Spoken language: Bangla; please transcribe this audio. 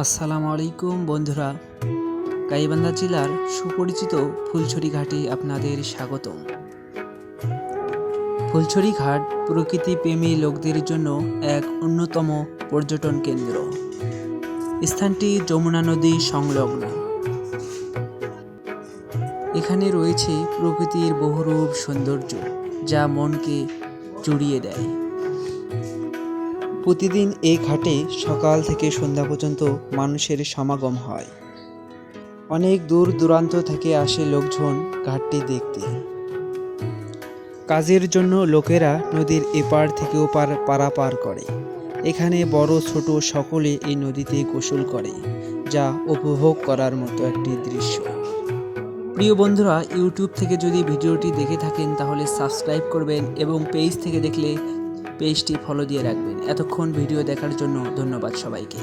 আসসালামু আলাইকুম বন্ধুরা। গাইবান্ধা জেলার সুপরিচিত ফুলছড়ি ঘাটে আপনাদের স্বাগতম। ফুলছড়ি ঘাট প্রকৃতি প্রেমী লোকদের জন্য এক অন্যতম পর্যটন কেন্দ্র। স্থানটি যমুনা নদী সংলগ্ন। এখানে রয়েছে প্রকৃতির বহুরূপ সৌন্দর্য, যা মনকে জুড়িয়ে দেয়। প্রতিদিন এই ঘাটে সকাল থেকে সন্ধ্যা পর্যন্ত মানুষের সমাগম হয়। অনেক দূর দূরান্ত থেকে আসে লোকজন ঘাটটি দেখতে। কাজের জন্য লোকেরা নদীর এপার থেকে ওপার পারাপার করে। এখানে বড়, ছোট সকলে এই নদীতে গোসল করে, যা উপভোগ করার মতো একটি দৃশ্য। প্রিয় বন্ধুরা, ইউটিউব থেকে যদি ভিডিওটি দেখে থাকেন, তাহলে সাবস্ক্রাইব করবেন এবং পেজ থেকে দেখলে পেজটি ফলো দিয়ে রাখবেন। এতক্ষণ ভিডিও দেখার জন্য ধন্যবাদ সবাইকে।